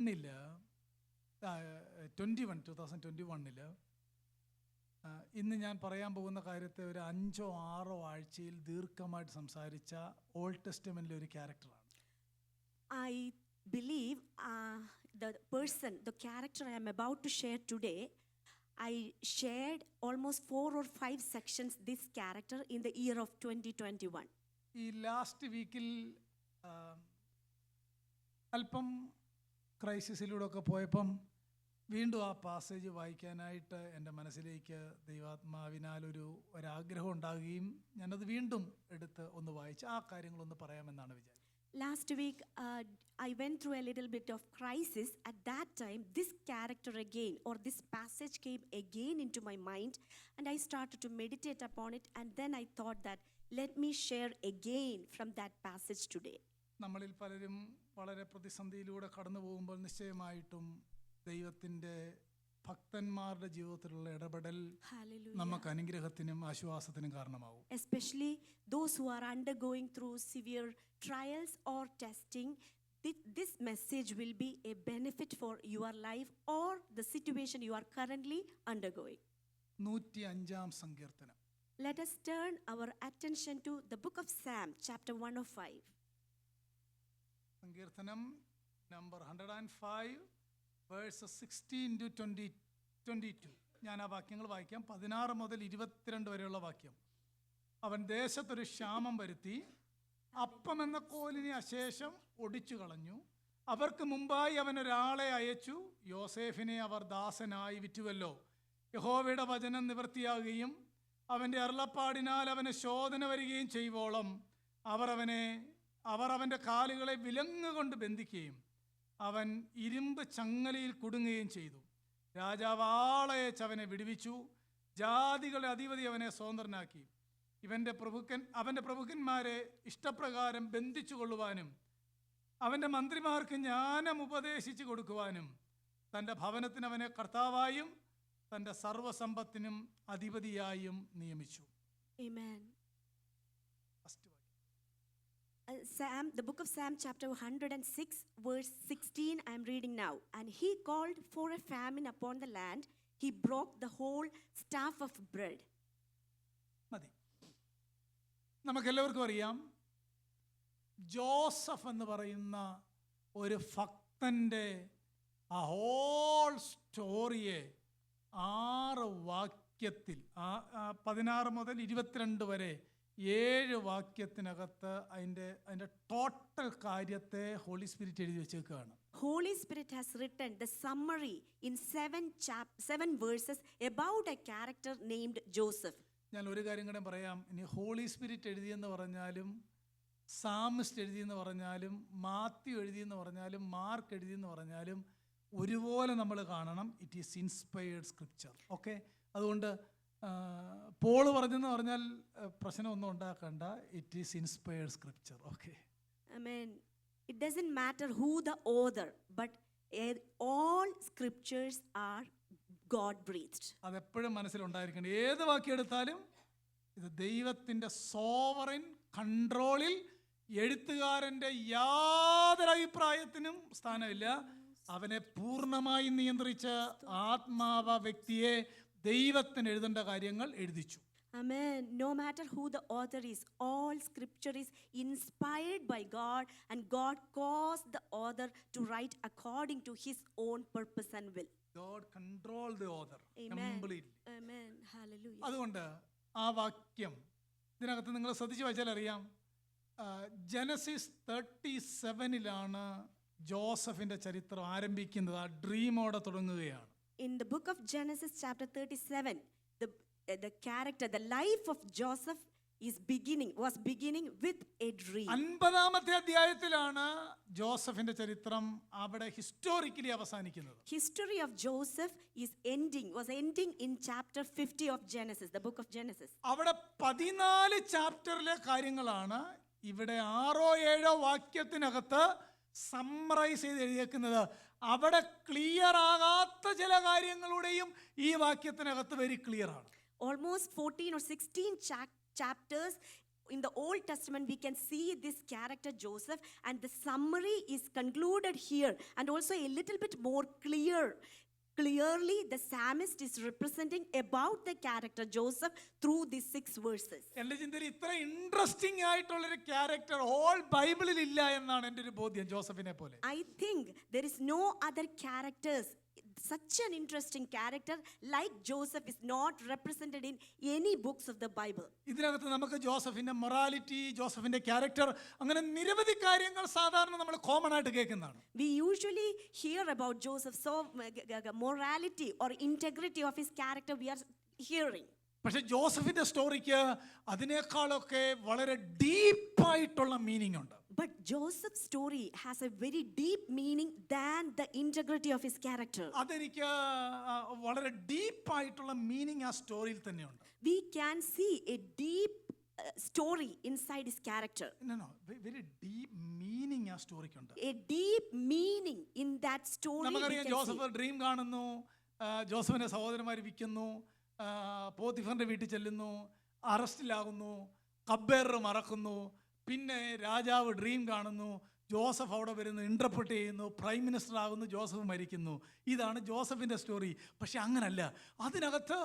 വണ്ണിൽ twenty one two thousand twenty വണ്ണിൽ ഇന്ന് ഞാൻ പറയാൻ പോകുന്ന കാര്യത്തെ ഒരു അഞ്ചോ ആറോ ആഴ്ചയിൽ ദീർഘമായിട്ട് സംസാരിച്ച ഓൾഡ് ടെസ്റ്റമെന്റിലെ ഒരു ക്യാരക്ടറാണ് I believe the person the character I'm about to share today I shared almost four or five sections this character in the year of twenty twenty one ഈ ലാസ്റ്റ് വീക്കിൽ അല്പം ക്രൈസിസിലൂടെ ഒക്കെ പോയപ്പം വീണ്ടും ആ പാസേജ് വായിക്കാനായിട്ട് എൻ്റെ മനസ്സിലേക്ക് ദൈവാത്മാവിനാൽ ഒരു ഒരാഗ്രഹം ഉണ്ടാകുകയും ഞാനത് വീണ്ടും എടുത്ത് ഒന്ന് വായിച്ച് ആ കാര്യങ്ങളൊന്ന് പറയാമെന്നാണ് വിചാരിച്ചത് Last week, uh, I went through a little bit of crisis. At that time, this character again, or this passage came again into my mind, and I started to meditate upon it. And then I thought that, let me share again from that passage today. നമ്മളിൽ പലരും വളരെ പ്രതിസന്ധിയിലൂടെ കടന്നു പോകുമ്പോൾ നിശ്ചയമായിട്ടും ദൈവത്തിൻ്റെ ഭക്തന്മാരുടെ ജീവിതത്തിലുള്ള ഇടപെടൽ Hallelujah. നമുക്ക് അനുഗ്രഹത്തിനും ആശ്വാസത്തിനും കാരണമാവും especially those who are undergoing through severe trials or testing thi- this message will be a benefit for your life or the situation you are currently undergoing നൂറ്റി അഞ്ചാം സങ്കീർത്തനം let us turn our attention to the book of psalm chapter 105 സങ്കീർത്തനം number hundred and five verse sixteen to twenty twenty two ഞാൻ ആ വാക്യങ്ങൾ വായിക്കാം. പതിനാറ് മുതൽ ഇരുപത്തിരണ്ട് വരെയുള്ള വാക്യം. അവൻ ദേശത്തൊരു ക്ഷാമം വരുത്തി അപ്പം എന്ന കോലിനെ അശേഷം ഒടിച്ചു കളഞ്ഞു. അവർക്ക് മുമ്പായി അവൻ ഒരാളെ അയച്ചു. യോസേഫിനെ അവർ ദാസനായി വിറ്റുവല്ലോ. യഹോവയുടെ വചനം നിവൃത്തിയാകുകയും അവന്റെ അരുളപ്പാടിനാൽ അവന് ശോധന വരികയും ചെയ്യുവോളം അവർ അവനെ അവർ അവന്റെ കാലുകളെ വിലങ്ങുകൊണ്ട് ബന്ധിക്കുകയും അവൻ ഇരുമ്പ് ചങ്ങലയിൽ കുടുങ്ങുകയും ചെയ്തു. രാജാവ് അവനെ വിടുവിച്ചു. ജാതികളുടെ അധിപതി അവനെ സ്വതന്ത്രനാക്കി. ഇവന്റെ പ്രഭുക്കൻ അവന്റെ പ്രഭുക്കന്മാരെ ഇഷ്ടപ്രകാരം ബന്ധിച്ചു കൊള്ളുവാനും അവന്റെ മന്ത്രിമാർക്ക് ജ്ഞാനം ഉപദേശിച്ചു കൊടുക്കുവാനും തന്റെ ഭവനത്തിന് അവനെ കർത്താവായും തന്റെ സർവസമ്പത്തിനും അധിപതിയായും നിയമിച്ചു. Uh, Psalm, the book of Sam, chapter 106, verse 16, I am reading now. And he called for a famine upon the land. He broke the whole staff of bread. നമുക്കെല്ലാവർക്കും അറിയാം ജോസഫ് എന്ന് പറയുന്ന ഒരു ഭക്തന്റെ ആ ഹോൾ സ്റ്റോറിയെ ആറ് വാക്യത്തിൽ പതിനാറ് മുതൽ ഇരുപത്തിരണ്ട് വരെ ഏഴ് വാക്യത്തിനകത്ത് അതിന്റെ അതിന്റെ ടോട്ടൽ കാര്യത്തെ ഹോളി സ്പിരിറ്റ് എഴുതി വെച്ചേക്കുകയാണ് Holy Spirit has written the summary in seven chap seven verses about a character named Joseph. ഞാൻ ഒരു കാര്യം കൂടെ പറയാം. ഇനി ഹോളി സ്പിരിറ്റ് എഴുതിയെന്ന് പറഞ്ഞാലും സാമിസ്റ്റ് എഴുതിയെന്ന് പറഞ്ഞാലും മാത്യു എഴുതിയെന്ന് പറഞ്ഞാലും മാർക്ക് എഴുതിയെന്ന് പറഞ്ഞാലും ഒരുപോലെ നമ്മൾ കാണണം. It is inspired scripture okay അതുകൊണ്ട് പോൾ പറഞ്ഞെന്ന് പറഞ്ഞാൽ പ്രശ്നമൊന്നും ഉണ്ടാക്കണ്ട. It is inspired scripture okay I mean it doesn't matter who the author, but eh, all scriptures are God breathed. അതെപ്പോഴും മനസ്സിലുണ്ടായിരിക്കണം. ഏത് വാക്കിയെടുത്താലും ഇത് ദൈവത്തിന്റെ സോവറിൻ കൺട്രോളിൽ എഴുത്തുകാരന്റെ യാതൊരു അഭിപ്രായത്തിനും സ്ഥാനമില്ല. അവനെ പൂർണമായി നിയന്ത്രിച്ച ആത്മാവ വ്യക്തിയെ ദൈവത്തിന് എഴുതേണ്ട കാര്യങ്ങൾ എഴുതിച്ചു Amen. No matter who the author is, all scripture is inspired by God, and God caused the author to write according to his own purpose and will. God controlled the author Amen. completely. Amen. Hallelujah. അതുകൊണ്ട് ആ വാക്യം ഇതിനകത്ത് നിങ്ങൾ ശ്രദ്ധിച്ച് വായിച്ചാൽ അറിയാം Genesis thirty സെവനിലാണ് ജോസഫിന്റെ ചരിത്രം ആരംഭിക്കുന്നത് ആ ഡ്രീമോടെ തുടങ്ങുകയാണ് In the book of Genesis, chapter 37, the, uh, the character, the life of Joseph is beginning, was beginning with a dream. അൻപതാമത്തെ അധ്യായത്തിലാണ് ജോസഫിന്റെ ചരിത്രം അവിടെ ഹിസ്റ്റോറിക്കലി അവസാനിക്കുന്നത് History of Joseph is ending, was ending in chapter 50 of Genesis, the book of Genesis. അവിടെ പതിനാല് ചാപ്റ്ററിലെ കാര്യങ്ങളാണ് ഇവിടെ ആറോ ഏഴോ വാക്യത്തിനകത്ത് സമ്മറൈസ് ചെയ്ത് എഴുതിയേക്കുന്നത് അവിടെ ക്ലിയർ ആകാത്ത ചില കാര്യങ്ങളുടെയും ഈ വാക്യത്തിനകത്ത് വെരി ക്ലിയർ ആണ് Almost 14 or 16 cha- chapters in the Old Testament, we can see this character Joseph, and the summary is concluded here, and also a little bit more clear. Clearly, the psalmist is representing about the character Joseph through these six verses. എന്റെ ചിന്തയിൽ ഇത്ര interesting ആയിട്ടുള്ളൊരു character whole ബൈബിളിൽ ഇല്ല എന്നാണ് എന്റെ ഒരു ബോധ്യം ജോസഫിനെ പോലെ I think there is no other characters. Such an interesting character like Joseph is not represented in any books of the Bible. ഇതിനകത്ത് നമുക്ക് ജോസഫിന്റെ മൊറാലിറ്റി ജോസഫിന്റെ ക്യാരക്ടർ അങ്ങനെ നിരവധി കാര്യങ്ങൾ സാധാരണ നമ്മൾ കോമൺ ആയിട്ട് കേൾക്കുന്നതാണ് We usually hear about Joseph so, uh, morality or integrity of his character, we are hearing. പക്ഷെ ജോസഫിന്റെ സ്റ്റോറിക്ക് അതിനേക്കാളൊക്കെ വളരെ ഡീപ്പായിട്ടുള്ള മീനിങ് ഉണ്ട് But Joseph's story has a very deep meaning than the integrity of his character. അതെനിക്ക് വളരെ ഡീപ്പായിട്ടുള്ള മീനിങ് ആ സ്റ്റോറിയിൽ തന്നെയുണ്ട് We can see a deep uh, story inside his character. Very deep meaning ആ സ്റ്റോറിക്കുണ്ട് A deep meaning in that story. we നമുക്കറിയാം. Joseph dream കാണുന്നു ജോസഫിന്റെ സഹോദരന്മാർ വിൽക്കുന്നു പോത്തിഫറിന്റെ വീട്ടിൽ ചെല്ലുന്നു അറസ്റ്റിലാകുന്നു കബ്ബേർ മറക്കുന്നു പിന്നെ രാജാവ് ഡ്രീം കാണുന്നു ജോസഫ് അവിടെ വരുന്നു ഇന്റർപ്രറ്റ് ചെയ്യുന്നു പ്രൈം മിനിസ്റ്റർ ആകുന്നു ജോസഫ് മരിക്കുന്നു ഇതാണ് ജോസഫിന്റെ സ്റ്റോറി പക്ഷെ അങ്ങനല്ല അതിനകത്ത്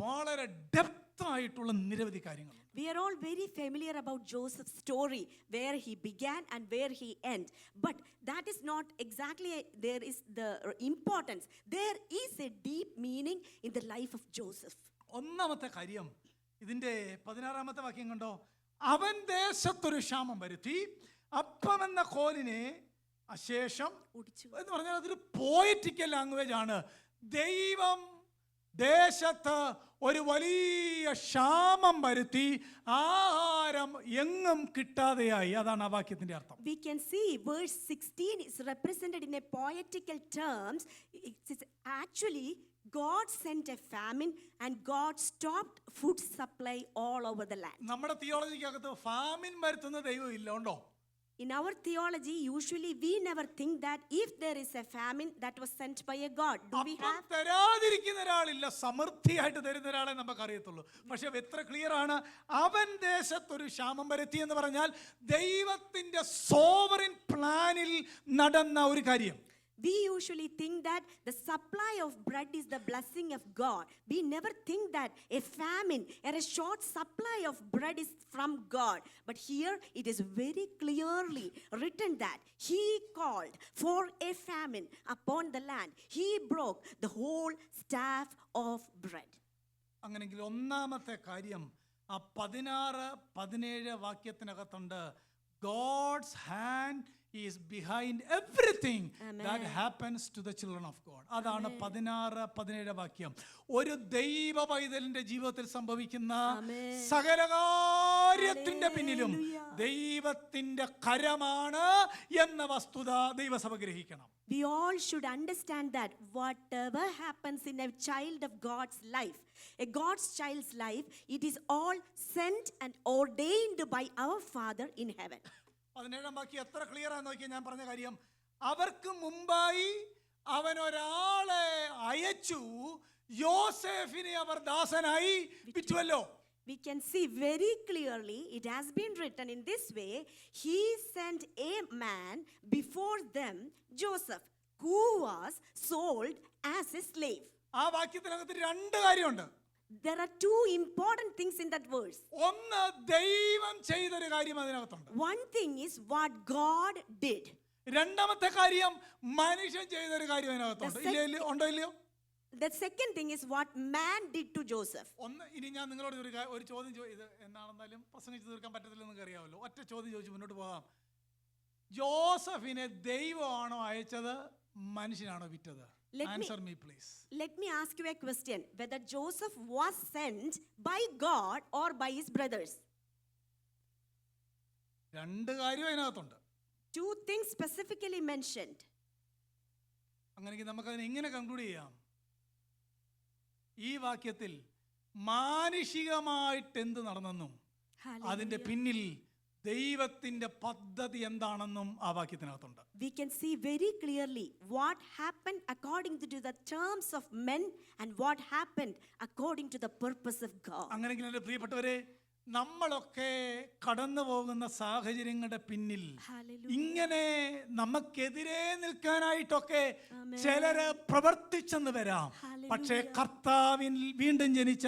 വളരെ ഡെപ്ത് ആയിട്ടുള്ള നിരവധി കാര്യങ്ങൾ We are all very familiar about Joseph's story, where he began and where he end. But that is not exactly there is the importance. There is a deep meaning in the life of Joseph. ഒന്നാമത്തെ കാര്യം ഇതിന്റെ പതിനാറാമത്തെ വാക്യം കണ്ടോ അവൻ ദേശത്തൊരു ക്ഷാമം വരുത്തി. അപ്പം എന്ന കോലിനെ അശേഷം. എന്ന് പറഞ്ഞാൽ അതൊരു പോയറ്റിക്കൽ ലാംഗ്വേജ് ആണ്. ദൈവം ദേശത്ത് ഒരു വലിയ ക്ഷാമം വരുത്തി. ആഹാരം എങ്ങും കിട്ടാതെയായി. അതാണ് ആ വാക്യത്തിന്റെ അർത്ഥം. We can see verse 16 is represented in a poetical terms. It's actually actually God sent a famine and God stopped food supply all over the land. നമ്മുടെ തിയോളജിക്കകത്ത് ഫാമിൻ വരുത്തുന്ന ദൈവം ഇല്ല ഉണ്ടോ In our theology, usually we never think that if there is a famine that was sent by a God, do we have? തരാതിരിക്കുന്ന ഒരാളില്ല സമൃദ്ധിയായിട്ട് തരുന്ന ഒരാളെ നമുക്ക് അറിയത്തുള്ളൂ പക്ഷെ എത്ര ക്ലിയർ ആണ് അവൻ ദേശത്തൊരു ക്ഷാമം വരുത്തി എന്ന് പറഞ്ഞാൽ ദൈവത്തിന്റെ സോവറിൻ പ്ലാനിൽ നടന്ന ഒരു കാര്യം We usually think that the supply of bread is the blessing of God. We never think that a famine or a short supply of bread is from God. But here it is very clearly written that He called for a famine upon the land. He broke the whole staff of bread. അങ്ങനെങ്കിൽ ഒന്നാമത്തെ കാര്യം ആ പതിനാറ് പതിനേഴ് വാക്യത്തിനകത്തുണ്ട് God's hand is behind everything that happens to the children of God അതാണ് പതിനാറ് പതിനേഴ് വാക്യം ഒരു ദൈവ പൈതലിന്റെ ജീവിതത്തിൽ സംഭവിക്കുന്ന. സകല കാര്യത്തിന്റെ പിന്നിലും ദൈവത്തിന്റെ കരമാണ് എന്ന വസ്തുത ദൈവസഭ ഗ്രഹിക്കണം We all should understand that whatever happens in a child of God's life, a God's child's life, it is all sent and ordained by our Father in heaven. പതിനേഴാം ബാക്കി എത്ര ക്ലിയർ ആണെന്ന് നോക്കിയാൽ ഞാൻ പറഞ്ഞ കാര്യം അവർക്ക് മുമ്പായി അവൻ ഒരാളെ അയച്ചു യോസേഫിനെ അവർ ദാസനായി വിറ്റുവല്ലോ We can see very clearly, it has been written in this way He sent a man before them, Joseph, who was sold as a slave. ആ വാക്യത്തിനകത്ത് രണ്ട് കാര്യമുണ്ട് There are two important things in that verse. ഒന്ന് ദൈവം ചെയ്തൊരു കാര്യം അതിനകത്തുണ്ട് One thing is what God did. രണ്ടാമത്തെ കാര്യം മനുഷ്യൻ ചെയ്തൊരു കാര്യം അതിനകത്തുണ്ട് ഇല്ലേ? ഉണ്ടോ ഇല്ലയോ The second thing is what man did to Joseph. ഒന്ന് ഇനി ഞാൻ നിങ്ങളോട് ഒരു ഒരു ചോദ്യം ഇത് എന്താണെന്നാലും പ്രസംഗിച്ച് തീർക്കാൻ പറ്റത്തില്ല നിങ്ങൾക്ക് അറിയാമല്ലോ ഒറ്റ ചോദ്യം ചോദിച്ച് മുന്നോട്ട് പോകാം ജോസഫിനെ ദൈവമാണോ അയച്ചത് മനുഷ്യനാണോ വിറ്റത് Let Answer me- me, please. Let me ask you a question whether Joseph was sent by God or by his brothers. രണ്ട് കാര്യം അതിനകത്തുണ്ട് Two things specifically mentioned. അങ്ങനെയെങ്കിൽ നമുക്കതിനെ എങ്ങനെ കൺക്ലൂഡ് ചെയ്യാം ഈ വാക്യത്തിൽ മാനുഷികമായിട്ട് എന്ത് നടന്നെന്നും അതിന്റെ പിന്നിൽ ദൈവത്തിന്റെ പദ്ധതി എന്താണെന്നും ആ വാക്യത്തിനകത്തുണ്ട്. We can see very clearly what happen according to the terms of men and what happen according to the purpose of God അങ്ങനെങ്കിൽ എന്റെ പ്രിയപ്പെട്ടവരെ നമ്മളൊക്കെ കടന്നു പോകുന്ന സാഹചര്യങ്ങളുടെ പിന്നിൽ ഇങ്ങനെ നമുക്കെതിരെ നിൽക്കാനായിട്ടൊക്കെ ചിലര് പ്രവർത്തിച്ചെന്ന് വരാം. പക്ഷേ കർത്താവിൽ വീണ്ടും ജനിച്ച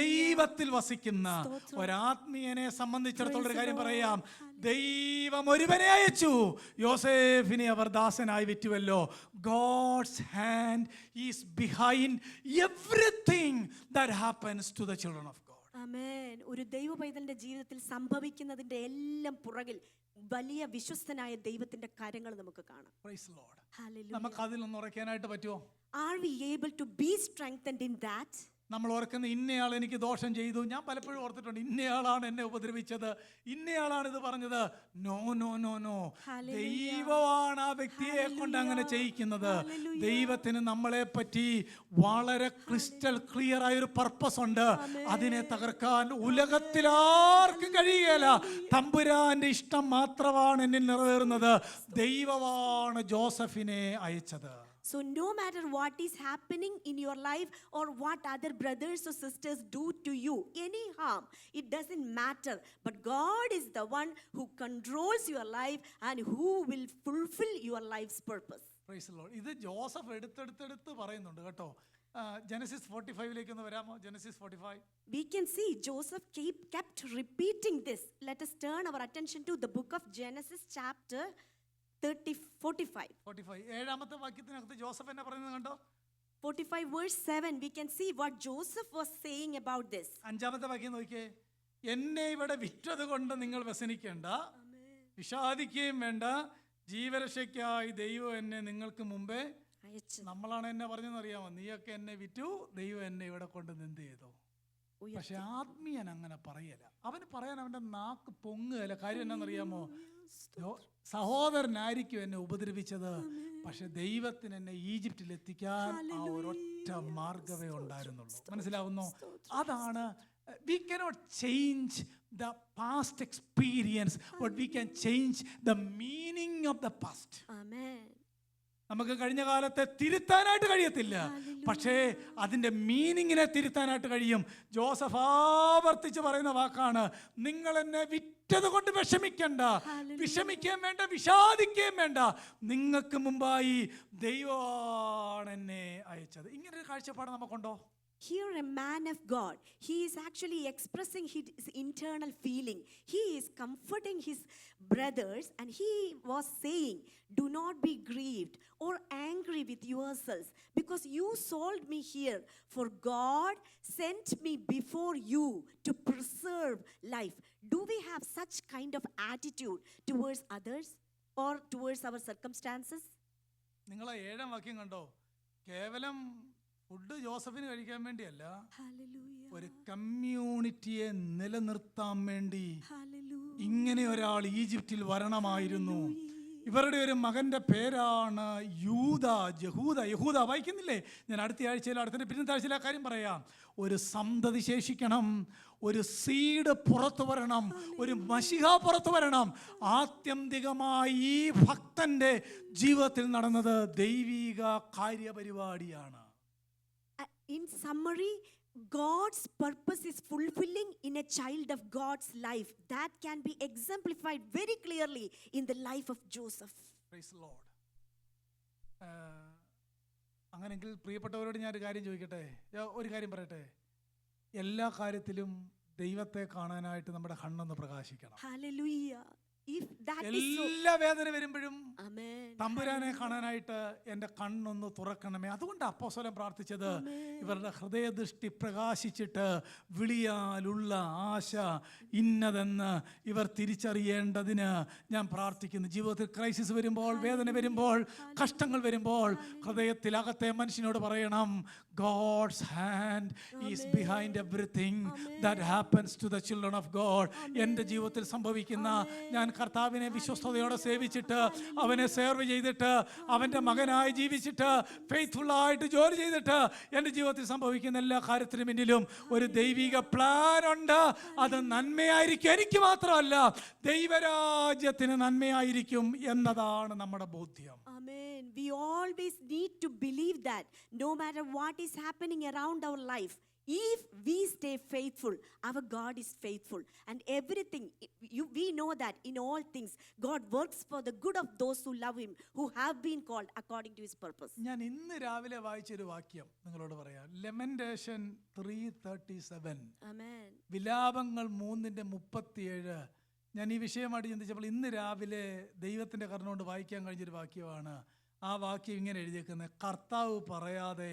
ദൈവത്തിൽ വസിക്കുന്ന ഒരാത്മീയനെ സംബന്ധിച്ചിടത്തോളം ഒരു കാര്യം പറയാം. ദൈവം ഒരുവനെ അയച്ചു. യോസേഫിനെ അവർ ദാസനായി വിറ്റുവല്ലോ. God's hand is behind everything that happens to the children of ആമേൻ ഒരു ദൈവ പൈതലിന്റെ ജീവിതത്തിൽ സംഭവിക്കുന്നതിന്റെ എല്ലാം പുറകിൽ വലിയ വിശ്വസ്തനായ ദൈവത്തിന്റെ കാര്യങ്ങൾ നമുക്ക് കാണാം. നമുക്ക് അതിൽ ഒന്ന് ഉറയ്ക്കാനായിട്ട് പറ്റുമോ are we able to be strengthened in that? നമ്മൾ ഓർക്കുന്ന ഇന്നയാൾ എനിക്ക് ദോഷം ചെയ്തു. ഞാൻ പലപ്പോഴും ഓർത്തിട്ടുണ്ട് ഇന്നയാളാണ് എന്നെ ഉപദ്രവിച്ചത്. ഇന്നയാളാണ് ഇത് പറഞ്ഞത്. No no no no. ദൈവമാണ് ആ വ്യക്തിയെ കൊണ്ട് അങ്ങനെ ചെയ്യിക്കുന്നത്. ദൈവത്തിന് നമ്മളെ പറ്റി വളരെ ക്രിസ്റ്റൽ ക്ലിയർ ആയ ഒരു പർപ്പസ് ഉണ്ട്. അതിനെ തകർക്കാൻ ഉലകത്തിലാർക്കും കഴിയുകയില്ല. തമ്പുരാന്റെ ഇഷ്ടം മാത്രമാണ് എന്നിൽ നിറവേറുന്നത്. ദൈവമാണ് ജോസഫിനെ അയച്ചത്. So, no matter what is happening in your life or what other brothers or sisters do to you, any harm, it doesn't matter. But God is the one who controls your life and who will fulfill your life's purpose. Praise the Lord. ഇത് Joseph എടുത്തെടുത്തെടുത്ത് പറയുന്നുണ്ട് കേട്ടോ Genesis forty ഫൈവിലേക്ക് ഒന്ന് വരാമോ Genesis forty five We can see Joseph keep, kept repeating this. Let us turn our attention to the book of Genesis, chapter 30, 45. Forty five ഏഴാമത്തെ വാക്യത്തിനകത്ത് Joseph എന്നെ പറയുന്നത് കണ്ടോ? 45 verse 7, we can see what Joseph was saying about this. അഞ്ചാമത്തെ വാക്യം നോക്കിയേ. എന്നെ ഇവിടെ വിറ്റത് കൊണ്ട് നിങ്ങൾ വ്യസനിക്കേണ്ട. വിഷാദിക്കുകയും വേണ്ട. ജീവരക്ഷയ്ക്കായി ദൈവം എന്നെ നിങ്ങൾക്ക് മുമ്പേ. നമ്മളാണ് എന്നെ പറഞ്ഞതെന്ന് അറിയാമോ? നീയൊക്കെ എന്നെ വിറ്റു. ദൈവം എന്നെ ഇവിടെ കൊണ്ട് നിന്ത് ചെയ്തു? പക്ഷെ ആത്മീയൻ അങ്ങനെ പറയല. അവന് പറയാൻ അവന്റെ നാക്ക് പൊങ്ങുകയല്ല. കാര്യം എന്നാണെന്നറിയാമോ സഹോദരനായിരിക്കും എന്നെ ഉപദ്രവിച്ചത്. പക്ഷെ ദൈവത്തിന് എന്നെ ഈജിപ്തിൽ എത്തിക്കാൻ ആ ഒരൊറ്റ മാർഗമേ ഉണ്ടായിരുന്നുള്ളൂ. മനസ്സിലാവുന്നു? അതാണ് we cannot change the past experience but we can change the meaning of the past നമുക്ക് കഴിഞ്ഞ കാലത്തെ തിരുത്താനായിട്ട് കഴിയത്തില്ല. പക്ഷേ അതിന്റെ മീനിങ്ങിനെ തിരുത്താനായിട്ട് കഴിയും. ജോസഫ് ആവർത്തിച്ച് പറയുന്ന വാക്കാണ് നിങ്ങൾ എന്നെ വിറ്റത് കൊണ്ട് വിഷമിക്കണ്ട വിഷമിക്കുകയും വേണ്ട വിഷാദിക്കുകയും വേണ്ട നിങ്ങൾക്ക് മുമ്പായി ദൈവമാണ് എന്നെ അയച്ചത് ഇങ്ങനെ ഒരു കാഴ്ചപ്പാട് നമുക്കുണ്ടോ Here, a man of God, he is actually expressing his internal feeling. He is comforting his brothers, and he was saying, Do not be grieved or angry with yourselves, because you sold me here. For God sent me before you to preserve life. Do we have such kind of attitude towards others or towards our circumstances? നിങ്ങൾ ഏഴാം വാക്യം കണ്ടോ കേവലം food ജോസഫിന് കഴിക്കാൻ വേണ്ടിയല്ല Hallelujah. ഒരു കമ്മ്യൂണിറ്റിയെ നിലനിർത്താൻ വേണ്ടി Hallelujah. ഇങ്ങനെ ഒരാൾ ഈജിപ്തിൽ വരണമായിരുന്നു ഇവരുടെ ഒരു മകന്റെ പേരാണ് യൂത ജഹൂദ. യഹൂദ വായിക്കുന്നില്ലേ? ഞാൻ അടുത്ത ആഴ്ചയിൽ അടുത്ത പിന്നത്തെ ആഴ്ചയിൽ ആ കാര്യം പറയാം. ഒരു സന്തതി ശേഷിക്കണം ഒരു സീഡ് പുറത്തു വരണം ഒരു മഷിഹ പുറത്തു വരണം. ആത്യന്തികമായി ഈ ഭക്തന്റെ ജീവിതത്തിൽ നടന്നത് ദൈവിക കാര്യപരിപാടിയാണ്. In summary, God's purpose is fulfilling in a child of God's life. That can be exemplified very clearly in the life of Joseph. Praise Lord. അങ്ങനെങ്കിൽ പ്രിയപ്പെട്ടവരോട് ഞാൻ ഒരു കാര്യം ചോദിക്കട്ടെ ഒരു കാര്യം പറയട്ടെ എല്ലാ കാര്യത്തിലും ദൈവത്തെ കാണാനായിട്ട് നമ്മുടെ കണ്ണൊന്ന് പ്രകാശിക്കണം എല്ലാ വേദന വരുമ്പോഴും തമ്പുരാനെ കാണാനായിട്ട് എന്റെ കണ്ണൊന്ന് തുറക്കണമേ. അതുകൊണ്ട് അപ്പോസ്വലം പ്രാർത്ഥിച്ചത് ഇവരുടെ ഹൃദയദൃഷ്ടി പ്രകാശിച്ചിട്ട് വിളിയാലുള്ള ആശ ഇന്നതെന്ന് ഇവർ തിരിച്ചറിയേണ്ടതിന് ഞാൻ പ്രാർത്ഥിക്കുന്നു. ജീവിതത്തിൽ ക്രൈസിസ് വരുമ്പോൾ വേദന വരുമ്പോൾ കഷ്ടങ്ങൾ വരുമ്പോൾ ഹൃദയത്തിൽ അകത്തെ മനുഷ്യനോട് പറയണം God's hand is behind everything that happens to the children of God എന്റെ ജീവിതത്തിൽ സംഭവിക്കുന്ന ഞാൻ കർത്താവിനെ വിശ്വസ്തയോടെ സേവിച്ചിട്ട് അവനെ സേർവ് ചെയ്തിട്ട് അവന്റെ മകനായി ജീവിച്ചിട്ട് ഫെയ്ത്ത്ഫുള്ളായിട്ട് ജോലി ചെയ്തിട്ട് എന്റെ ജീവിതത്തിൽ സംഭവിക്കുന്ന എല്ലാ കാര്യത്തിനും പിന്നിലും ഒരു ദൈവിക പ്ലാൻ ഉണ്ട്. അത് നന്മയായിരിക്കും. എനിക്ക് മാത്രമല്ല ദൈവരാജ്യത്തിന് നന്മയായിരിക്കും എന്നതാണ് നമ്മുടെ ബോധ്യം. Amen. We always need to believe that no matter what is happening around our life, if we stay faithful, our God is faithful. And everything, you, we know that in all things, God works for the good of those who love Him, who have been called according to His purpose. ഞാൻ ഇന്ന് രാവിലെ വായിച്ചൊരു വാക്യം നിങ്ങളോട് പറയാം lamentation three thirty seven. വിലാപങ്ങൾ മൂന്നിന്റെ മുപ്പത്തിയേഴ് ഞാൻ ഈ വിഷയമായിട്ട് ചിന്തിച്ചപ്പോൾ ഇന്ന് രാവിലെ ദൈവത്തിന്റെ കരുണ കൊണ്ട് വായിക്കാൻ കഴിഞ്ഞൊരു വാക്യമാണ് ആ വാക്യം ഇങ്ങനെ എഴുതിയേക്കുന്നത് കർത്താവ് പറയാതെ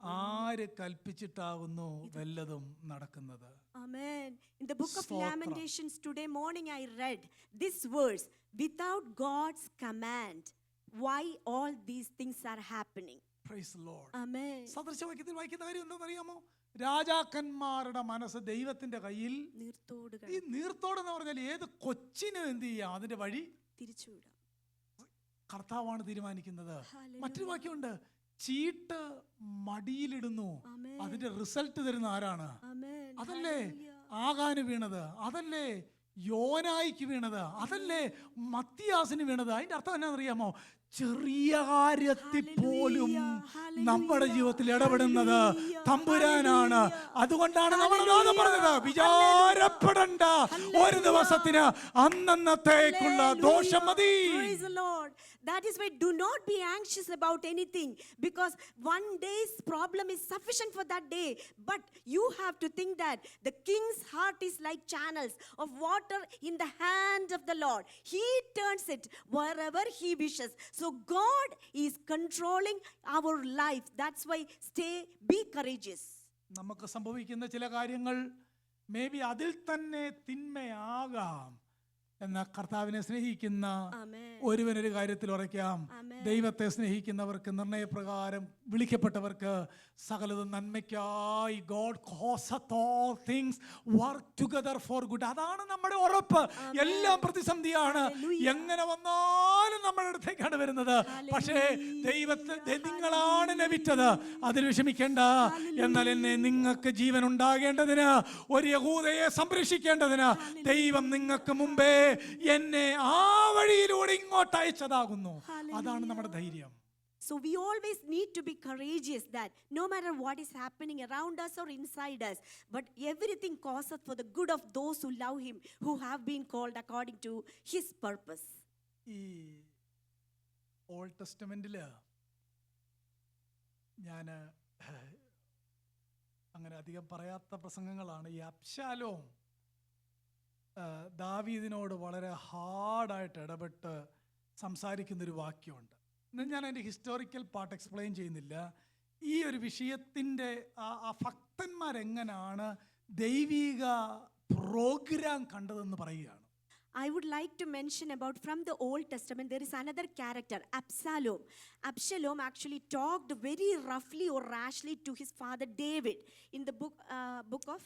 ആര് കൽപ്പിച്ചിട്ടാകുന്നു വല്ലതും നടക്കുന്നത് Amen. In the book of. Lamentations today morning, I read this verse without God's command, why all these things are happening. Praise Lord Amen. സദൃശവാക്യത്തിൽ വായിക്കുന്ന കാര്യം എന്താണെന്ന് അറിയാമോ രാജാക്കന്മാരുടെ മനസ്സ് ദൈവത്തിന്റെ കയ്യിൽ നീർത്തോടുകൾ ഈ നീർത്തോടെന്ന് പറഞ്ഞാൽ ഏത് കൊച്ചിനും എന്ത് ചെയ്യാം അതിന്റെ വഴി തിരിച്ചുവിടാം കർത്താവാണ് തീരുമാനിക്കുന്നത്. മറ്റൊരു വാക്യമുണ്ട് ചീട്ട് മടിയിലിടുന്നു. അതിന്റെ റിസൾട്ട് തരുന്ന ആരാണ്. അതല്ലേ. ആകാന് വീണത്. അതല്ലേ? യോനായിക്ക് വീണത്. അതല്ലേ? മത്തിയാസിന് വീണത്. അതിന്റെ അർത്ഥം എന്നാണെന്നറിയാമോ? ചെറിയ കാര്യത്തിൽ പോലും നമ്മുടെ ജീവിതത്തിൽ ഇടപെടുന്നത് തമ്പുരാനാണ്. അതുകൊണ്ടാണ് നമ്മൾ പറഞ്ഞത്. വിചാരപ്പെടണ്ട. ഒരു ദിവസത്തിന് അന്നന്നത്തേക്കുള്ള ദോഷം മതി. That is why do not be anxious about anything because one day's problem is sufficient for that day. But you have to think that the king's heart is like channels of water in the hand of the Lord. He turns it wherever he wishes. So God is controlling our life. That's why stay, be courageous. നമുക്ക് സംഭവിക്കുന്ന ചില കാര്യങ്ങൾ may be അതിൽ തന്നെ തിന്മയാകാം എന്ന കർത്താവിനെ സ്നേഹിക്കുന്ന ഒരുവനൊരു കാര്യത്തിൽ ഉറയ്ക്കാം. ദൈവത്തെ സ്നേഹിക്കുന്നവർക്ക് നിർണയപ്രകാരം വിളിക്കപ്പെട്ടവർക്ക് സകലതും നന്മയ്ക്കായി God all things work together for good അതാണ് നമ്മുടെ ഉറപ്പ്. എല്ലാം പ്രതിസന്ധിയാണ്. എങ്ങനെ വന്നാലും നമ്മുടെ അടുത്തേക്കാണ് വരുന്നത്. പക്ഷേ ദൈവത്തെ നിങ്ങളാണ് ലഭിച്ചത്. അതിൽ വിഷമിക്കേണ്ട. എന്നാൽ എന്നെ നിങ്ങൾക്ക് ജീവൻ ഉണ്ടാകേണ്ടതിന് ഒരു യഹൂദയെ സംരക്ഷിക്കേണ്ടതിന് ദൈവം നിങ്ങൾക്ക് മുമ്പേ എന്നെ ആ വഴിയിലൂടെ ഇങ്ങോട്ട് അയച്ചതാകുന്നു അതാണ് നമ്മുടെ ധൈര്യം So we always need to be courageous that no matter what is happening around us or inside us, but everything causes for the good of those who love him, who have been called according to his purpose. ഈ old ടെസ്റ്റമെന്റിൽ ഞാൻ അങ്ങനെ അധികം പറയാത്ത പ്രസംഗങ്ങളാണ് ഈ ദാവീദിനോട് വളരെ ഹാർഡായിട്ട് ഇടപെട്ട് സംസാരിക്കുന്നൊരു വാക്യമുണ്ട്. ഞാൻ അതിന്റെ ഹിസ്റ്റോറിക്കൽ പാർട്ട് എക്സ്പ്ലെയിൻ ചെയ്യുന്നില്ല. ഈ ഒരു വിഷയത്തിന്റെ ആ ഭക്തന്മാരെങ്ങനാണ് ദൈവിക പ്രോഗ്രാം കണ്ടതെന്ന് പറയുകയാണ്. I would like to mention about from the Old Testament, there is another character, Absalom. Absalom actually talked very roughly or rashly to his father David in the book, uh, book of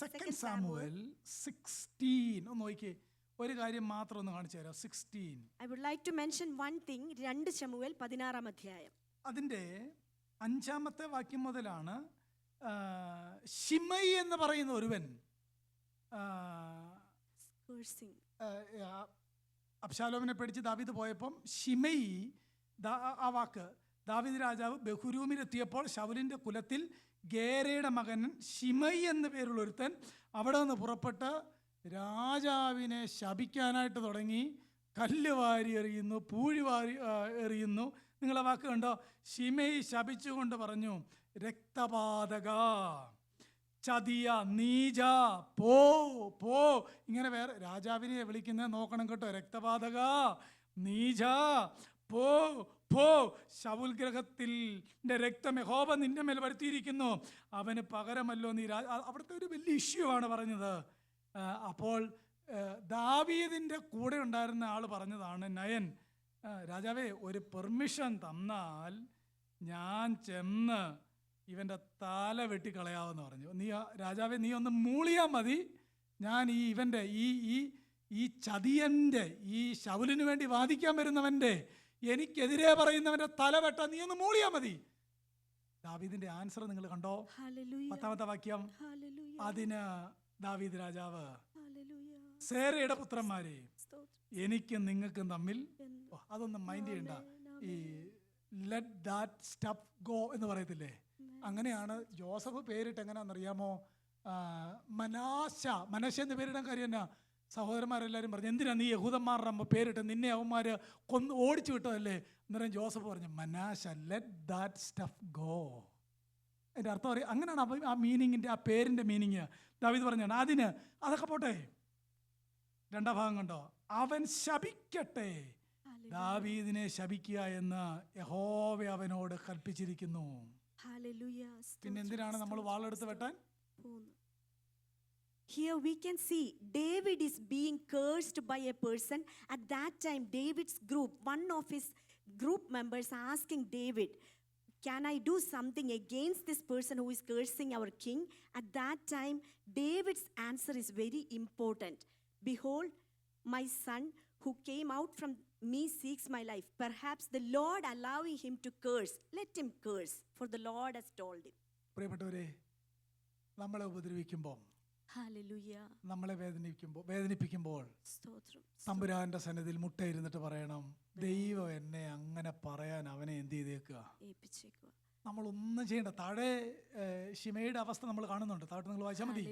second Samuel sixteen ഒന്ന് നോക്കിയേ ഒരു കാര്യം മാത്രം ഒന്ന് കാണിച്ചു തരാം sixteen I would like to mention one thing, രണ്ട് ശമുവേൽ പതിനാറാം അധ്യായം. അതിന്റെ അഞ്ചാമത്തെ വാക്യം മുതലാണ് ശിമൈ എന്ന് പറയുന്ന ഒരുവൻ അബ്ശാലോമിനെ പിടിച്ച് ദാവീദ് പോയപ്പം ഷിമയി ആ- വാക്ക് ദാവീദ് രാജാവ് ബഹുരൂമിലെത്തിയപ്പോൾ ശൗലിന്റെ കുലത്തിൽ ഗേരയുടെ മകൻ ഷിമയി എന്ന പേരുള്ള ഒരുത്തൻ അവിടെ നിന്ന് പുറപ്പെട്ട് രാജാവിനെ ശപിക്കാനായിട്ട് തുടങ്ങി കല്ല് വാരി എറിയുന്നു പൂഴി വാരി എറിയുന്നു. നിങ്ങളെ വാക്ക് കണ്ടോ? ഷിമയി ശപിച്ചുകൊണ്ട് പറഞ്ഞു രക്തപാതക. ചതിയ നീജ പോ പോ. ഇങ്ങനെ വേറെ രാജാവിനെ വിളിക്കുന്നത് നോക്കണം കേട്ടോ രക്തപാതക. നീജ പോ പോ. ശൗൽ രക്തം ഹോബ നിന്റെ മേൽ വരുത്തിയിരിക്കുന്നു. അവന് പകരമല്ലോ നീ രാജ അവിടുത്തെ ഒരു വലിയ ഇഷ്യൂ ആണ് പറഞ്ഞത്. അപ്പോൾ ദാവീദിന്റെ കൂടെ ഉണ്ടായിരുന്ന ആൾ പറഞ്ഞതാണ് നയൻ രാജാവേ ഒരു പെർമിഷൻ തന്നാൽ ഞാൻ ചെന്ന് ഇവന്റെ തല വെട്ടിക്കളയാവെന്ന് പറഞ്ഞു നീ രാജാവെ നീ ഒന്ന് മൂളിയാൽ മതി ഞാൻ ഈ ഇവന്റെ ഈ ഈ ഈ ചതിയന്റെ ഈ ശൗലിന് വേണ്ടി വാദിക്കാൻ വരുന്നവന്റെ എനിക്കെതിരെ പറയുന്നവന്റെ തല വെട്ട നീ ഒന്ന് മൂളിയാൽ മതി ദാവീദിന്റെ ആൻസർ നിങ്ങൾ കണ്ടോ. പത്താമത്തെ വാക്യം. അതിന് ദാവീദ് രാജാവ്. സേരയുടെ പുത്രന്മാരെ. എനിക്കും നിങ്ങൾക്കും തമ്മിൽ അതൊന്നും മൈൻഡ് ചെയ്യണ്ട ഈ ലെറ്റ് ദാറ്റ് സ്റ്റഫ് ഗോ എന്ന് പറയത്തില്ലേ. അങ്ങനെയാണ് ജോസഫ് പേരിട്ട് എങ്ങനെയാണെന്നറിയാമോ മനാശ മനശ എന്ന് പേരിടാൻ കാര്യം എന്നാ? സഹോദരന്മാരെല്ലാവരും പറഞ്ഞു എന്തിനാ നീ യഹൂദന്മാരുടെ അമ്മ പേരിട്ട് നിന്നെ അവന്മാർ കൊന്ന് ഓടിച്ചു വിട്ടതല്ലേ? അന്നേരം ജോസഫ് പറഞ്ഞു Manasseh let that stuff go അതിന്റെ അർത്ഥം അറിയാം. അങ്ങനെയാണ് അപ്പം ആ മീനിങ്ങിന്റെ ആ പേരിന്റെ മീനിങ്. ദാവീദ് പറഞ്ഞാണ് അതിന് അതൊക്കെ പോട്ടെ. രണ്ടാം ഭാഗം കണ്ടോ? അവൻ ശപിക്കട്ടെ. ദാവീദിനെ ശപിക്കുക എന്ന് യഹോവ അവനോട് കൽപ്പിച്ചിരിക്കുന്നു. പിന്നെ സ്തോത്രം, എന്തിനാണ് നമ്മൾ സ്തോത്രം, വാളെടുത്ത് വെട്ടാൻ സ്തോത്രം. Here we can see David is being cursed by a person. At that time, David's group, one of his group members asking David, Can I do something against this person who is cursing our king? At that time, David's answer is very important. Behold, my son who came out from me seeks my life. Perhaps the Lord allowing him to curse. Let him curse, For the Lord has told him. പ്രിയപ്പെട്ടവരെ നമ്മളെ ഉപദ്രവിക്കുമ്പോൾ Hallelujah. നമ്മളെ വേദനിപ്പിക്കുമ്പോൾ വേദനിപ്പിക്കുമ്പോൾ സ്തോത്രം തമ്പുരാന്റെ സന്നിധിയിൽ മുട്ടയിരുന്നിട്ട് പറയണം ദൈവം എന്നെ അങ്ങനെ പറയാൻ അവനെ എന്ത് ചെയ്തേക്കുക ഏൽപ്പിച്ചേക്കുക നമ്മളൊന്നും ചെയ്യേണ്ട. താഴെ ഷിമയുടെ അവസ്ഥ നമ്മൾ കാണുന്നുണ്ട്. താഴെ നിങ്ങൾ വായിച്ചാൽ മതി.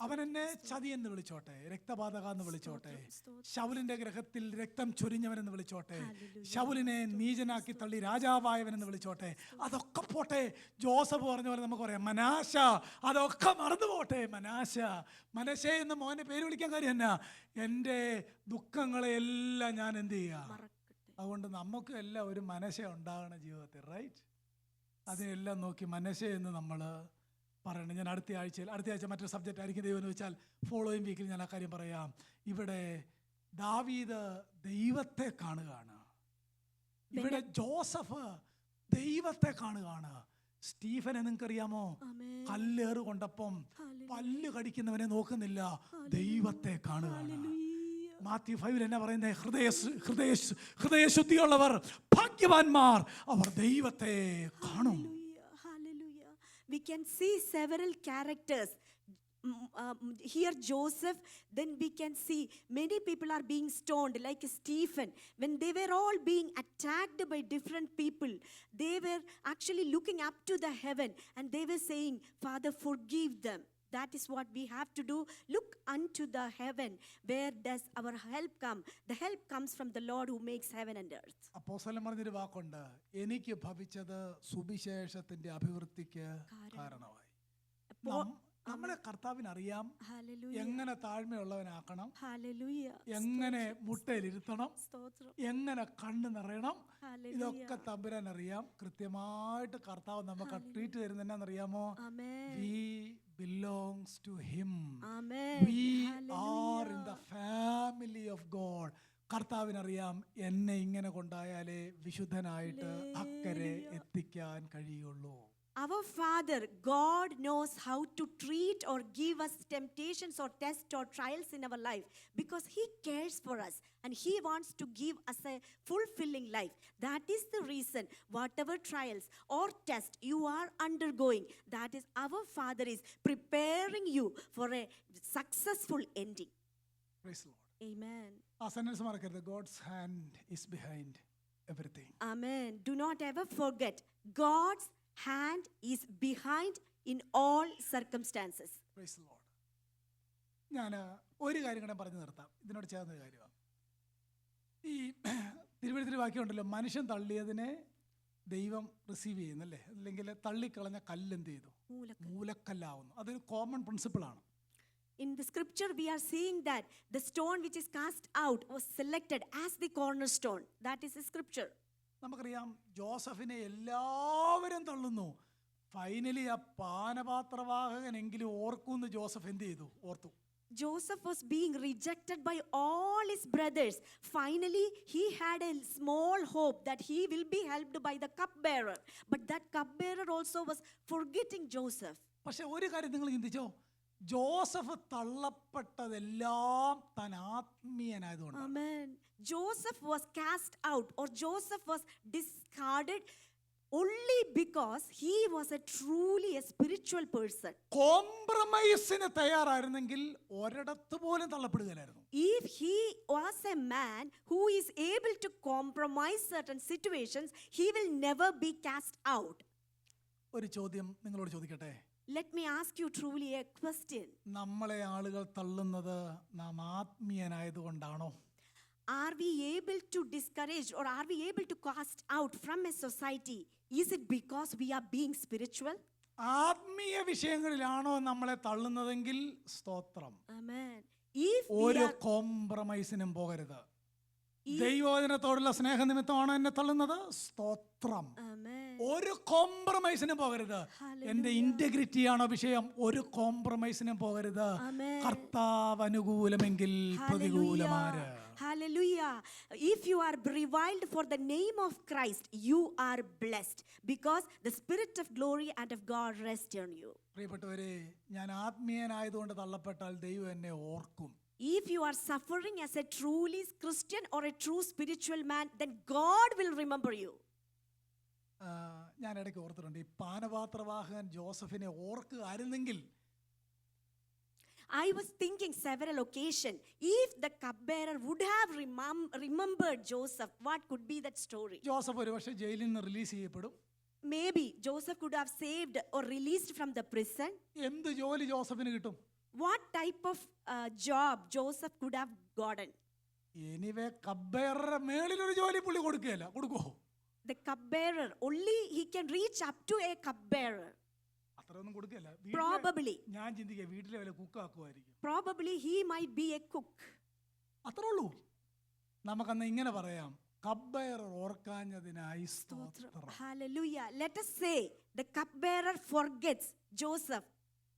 അവൻ എന്നെ ചതി എന്ന് വിളിച്ചോട്ടെ. രക്തബാധക എന്ന് വിളിച്ചോട്ടെ. ശൗലിന്റെ ഗ്രഹത്തിൽ രക്തം ചൊരിഞ്ഞവനെന്ന് വിളിച്ചോട്ടെ. ശൗലിനെ നീചനാക്കി തള്ളി രാജാവായവനെന്ന് വിളിച്ചോട്ടെ. അതൊക്കെ പോട്ടെ. ജോസഫ് പറഞ്ഞ പോലെ നമുക്ക് പറയാം മനാശ അതൊക്കെ മറന്നു പോട്ടെ. മനാശ മനശ എന്ന് മോനെ പേര് വിളിക്കാൻ കാര്യം എന്നാ? എന്റെ ദുഃഖങ്ങളെല്ലാം ഞാൻ എന്ത് ചെയ്യുക? അതുകൊണ്ട് നമുക്ക് എല്ലാം ഒരു മനശ ഉണ്ടാകണം ജീവിതത്തിൽ റൈറ്റ് അതിനെല്ലാം നോക്കി മനശ എന്ന് നമ്മൾ പറയണം. ഞാൻ അടുത്ത ആഴ്ചയിൽ അടുത്ത ആഴ്ച മറ്റൊരു സബ്ജക്റ്റ് ആയിരിക്കും ദൈവം എന്ന് വെച്ചാൽ ഫോളോയിങ് വീക്കിൽ ഞാൻ ആ കാര്യം പറയാം. ഇവിടെ ദാവീദ് ദൈവത്തെ കാണുകയാണ്. ഇവിടെ ജോസഫ് ദൈവത്തെ കാണുകയാണ്. സ്റ്റീഫനെ നിങ്ങൾക്കറിയാമോ? അറിയാമോ കല്ലേറ് കൊണ്ടപ്പം പല്ല് കടിക്കുന്നവനെ നോക്കുന്നില്ല. ദൈവത്തെ കാണുകയാണ്. മാത്യു ഫൈവിൽ എന്നാ പറയുന്നത് ഹൃദയ ഹൃദയ ഹൃദയശുദ്ധിയുള്ളവർ ഭാഗ്യവാന്മാർ അവർ ദൈവത്തെ കാണും Hallelujah, hallelujah. We can see several characters. Mm, um, here, Joseph, then we can see many people are being stoned, like Stephen. When they were all being attacked by different people, they were actually looking up to the heaven and they were saying, Father, forgive them. That is what we have to do. Look unto the heaven. Where does our help come? The help comes from the Lord who makes heaven and earth. അപ്പോസ്തലൻ പറഞ്ഞൊരു വാക്കുണ്ട് എനിക്ക് ഭവിച്ചത് സുവിശേഷത്തിന്റെ അഭിവൃദ്ധിക്ക് കാരണമായി നമ്മളെ കർത്താവിന് അറിയാം. എങ്ങനെ താഴ്മയുള്ളവനാക്കണം. എങ്ങനെ മുട്ടയിലിരുത്തണം എങ്ങനെ കണ്ണു നിറയണം. ഇതൊക്കെ തമ്പുരാൻ അറിയാം കൃത്യമായിട്ട് കർത്താവ് നമുക്ക് ട്രീറ്റ് തരുന്ന. We belongs to him. We are. In the family of God കർത്താവിനറിയാം എന്നെ ഇങ്ങനെ കൊണ്ടായാലേ വിശുദ്ധനായിട്ട് അക്കരെ എത്തിക്കാൻ കഴിയുള്ളൂ Our Father, God knows how to treat or give us temptations or tests or trials in our life because He cares for us and He wants to give us a fulfilling life. That is the reason, whatever trials or test you are undergoing, that is our Father is preparing you for a successful ending. Praise the Lord. Amen. ആ sentence മറക്കരുത് God's hand is behind everything Amen. Do not ever forget God's hand is behind in all circumstances. Praise Lord ഞാൻ ഒരു കാര്യം കൂടെ പറഞ്ഞു നിർത്താം ഇതിനോട് ചേർന്ന ഒരു കാര്യമാണ് ഈ തിരുവഴുത്തിൽ വാക്യമുണ്ടല്ലോ മനുഷ്യൻ തള്ളിയതിനെ ദൈവം റിസീവ് ചെയ്യുന്നല്ലേ അല്ലെങ്കിൽ തള്ളിക്കളഞ്ഞ കല്ല് എന്ത് ചെയ്തു മൂലക്കല്ല്. മൂലക്കല്ലാവുന്നു അതൊരു കോമൺ പ്രിൻസിപ്പിളാണ് In the scripture, we are seeing that the stone which is cast out was selected as the cornerstone. That is the scripture. നമുക്കറിയാം ജോസഫിനെ എല്ലാവരും തള്ളുന്നു ഫൈനലി ആ പാനപാത്രവാഹകനെങ്കിലും ഓർക്കുമെന്ന് ജോസഫ് എന്ത് ചെയ്തു ഓർത്തു Joseph was being rejected by all his brothers. Finally, he had a small hope that he will be helped by the cupbearer. But that cupbearer also was forgetting Joseph. പക്ഷെ ഒരു കാര്യം നിങ്ങൾ ചിന്തിച്ചോ Joseph തള്ളപ്പെട്ടതെല്ലാം താൻ ആത്മീയനായതുകൊണ്ട് Amen. Joseph was cast out or Joseph was discarded only because he was a truly a spiritual person. കോംപ്രമൈസിന് തയ്യാറായിരുന്നെങ്കിൽ ഒരിടത്ത് പോലും തള്ളപ്പെടുകയില്ലായിരുന്നു If he was a man who is able to compromise certain situations, he will never be cast out. ഒരു ചോദ്യം നിങ്ങളോട് ചോദിക്കട്ടെ Let me ask you truly a question. നമ്മളെ ആളുകൾ തള്ളുന്നത് നാം ആത്മീയനായതുകൊണ്ടാണോ Are we able to discourage or are we able to cast out from a society? Is it because we are being spiritual? ആത്മീയ വിഷയങ്ങളിലാണോ നമ്മളെ തള്ളുന്നതെങ്കിൽ സ്തോത്രം Amen. ഒരു കോംപ്രമൈസിനും പോകരുത് ദൈവവചനത്തോടുള്ള സ്നേഹനിമിത്തമാണോ എന്നെ തള്ളുന്നത് സ്തോത്രം. ഒരു കോംപ്രമൈസിനും പോകരുത് എന്റെ ഇന്റഗ്രിറ്റിയാണോ വിഷയം ഒരു കോംപ്രമൈസിനും പോകരുത് കർത്താവ് അനുകൂലമെങ്കിൽ പ്രതികൂലമാര് Hallelujah. If you are reviled for the name of Christ, you are blessed because the Spirit of glory and of God rest on you. പ്രിയപ്പെട്ടവരെ ഞാൻ ആത്മീയനായതുകൊണ്ട് തള്ളപ്പെട്ടാൽ ദൈവം എന്നെ ഓർക്കും If you are suffering as a truly Christian or a true spiritual man, then God will remember you. ഞാൻ ഇടയ്ക്ക് ഓർത്തിട്ടുണ്ട് ഈ പാനപാത്രവാഹകൻ ജോസഫിനെ ഓർക്കുകയായിരുന്നെങ്കിൽ I was thinking several occasions if the cupbearer would have remem- remembered Joseph, what could be that story? Joseph ഒരുപക്ഷെ ജയിലിൽ നിന്ന് release ചെയ്യപ്പെടും Maybe Joseph could have saved or released from the prison. എന്ത് ജോലി ജോസഫിന് കിട്ടും What type of uh, job Joseph could have gotten? Anyway കബ്ബേറുടെ മേളിലൊരു ജോലി പുള്ളി കൊടുക്കുകയല്ല കൊടുക്കുവോ The cupbearer, only he can reach up to a cupbearer. അത്രയൊന്നും വീട്ടിലെ- Probably, ഞാൻ ചിന്തിക്കുക വീട്ടിലെ വല്ല കുക്കാക്കുമായിരിക്കും probably he might be a cook. അത്രേ ഉള്ളൂ നമുക്കന്ന് ഇങ്ങനെ പറയാം കബ്ബയർ ഓർക്കാഞ്ഞതിനായി സ്തോത്രം Hallelujah. Let us say the cupbearer forgets Joseph.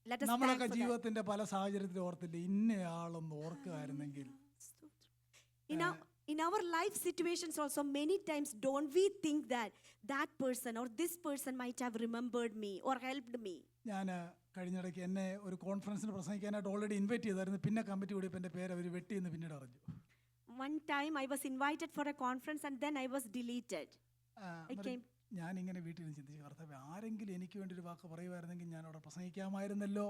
Let us നമ്മളൊക്കെ. ജീവിതത്തിന്റെ പല സാഹചര്യത്തിൽ ഓർത്തില്ല ഇന്നയാളൊന്ന് ഓർക്കുകയായിരുന്നെങ്കിൽ our, in our life situations also, many times don't we think that that person or this person might have remembered me or helped me? ഞാൻ കഴിഞ്ഞിടയ്ക്ക് എന്നെ ഒരു കോൺഫറൻസിന് പ്രസംഗിക്കാനായിട്ട് already invite ചെയ്തായിരുന്നു പിന്നെ കമ്മിറ്റി കൂടിയപ്പോൾ എന്റെ പേര് അവർ വെട്ടിയെന്ന് പിന്നീട് അറിഞ്ഞു One time I was invited for a conference and then I was deleted. ഞാൻ ഇങ്ങനെ വീട്ടിൽ ചിന്തിച്ചു കർത്താവ് ആരെങ്കിലും എനിക്ക് വേണ്ടി ഒരു വാക്ക് പറയുമായിരുന്നെങ്കിൽ ഞാൻ അവിടെ പ്രസംഗിക്കാമായിരുന്നല്ലോ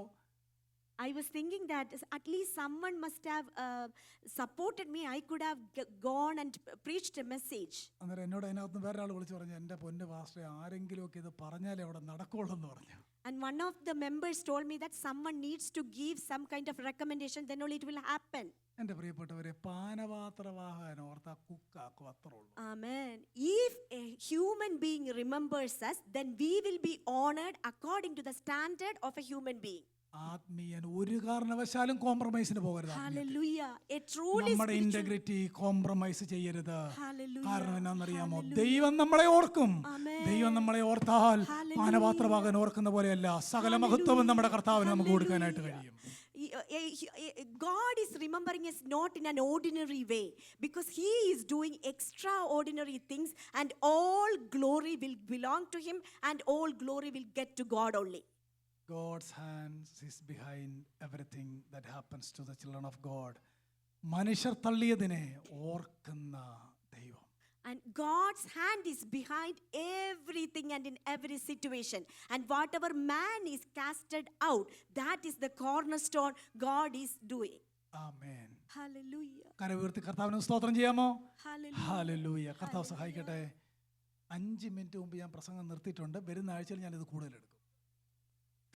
I was thinking that s- at least someone must have uh, supported me. I could have g- gone and p- preached a message. അന്നേരം എന്നോട് അതിനകത്ത് വേറെ ആൾ വിളിച്ച് പറഞ്ഞു എൻ്റെ പൊന്ന് പാസ്റ്ററെ ആരെങ്കിലുമൊക്കെ ഇത് പറഞ്ഞാലേ അവിടെ നടക്കുള്ളൂ എന്ന് പറഞ്ഞു And one of the members told me that someone needs to give some kind of recommendation, then only it will happen. എൻ്റെ പ്രിയപ്പെട്ടവരെ പാനപാത്രവാഹകൻ ഓർത്ത കുക്കാക്കും അത്രേ ഉള്ളൂ Amen. If a human being remembers us, then we will be honored according to the standard of a human being. ആത്മീയൻ ഒരു കാരണവശാലും കോംപ്രമൈസിന് പോകരുത്. നമ്മുടെ. Integrity compromise ചെയ്യരുത്. കാരണം എന്നാണെന്നറിയാമോ ദൈവം നമ്മളെ ഓർക്കും ദൈവം നമ്മളെ ഓർത്താൽ. പാനപാത്രവാകൻ ഓർക്കുന്ന പോലെയല്ല സകല മഹത്വവും നമ്മുടെ കർത്താവിന് നമുക്ക് കൊടുക്കാനായിട്ട് കഴിയും uh, uh, uh, God is remembering us not in an ordinary way because He is doing extraordinary things, and all glory will belong to Him, and all glory will get to God only. God's hands is behind everything that happens to the children of God. മനുഷ്യർ തള്ളിയതിനെ ഓർക്കുന്ന ദൈവം And God's hand is behind everything and in every situation. And whatever man is casted out, that is the cornerstone God is doing. Amen Hallelujah. കരവീർത്തി കർത്താവിന് സ്തോത്രം ചെയ്യാമോ Hallelujah. Hallelujah കർത്താവ് സഹായിക്കട്ടെ അഞ്ച് minute മുമ്പ് ഞാൻ പ്രസംഗം നിർത്തിയിട്ടുണ്ട് വരുന്ന ആഴ്ചയിൽ ഞാനിത് കൂടുതലെടുക്കും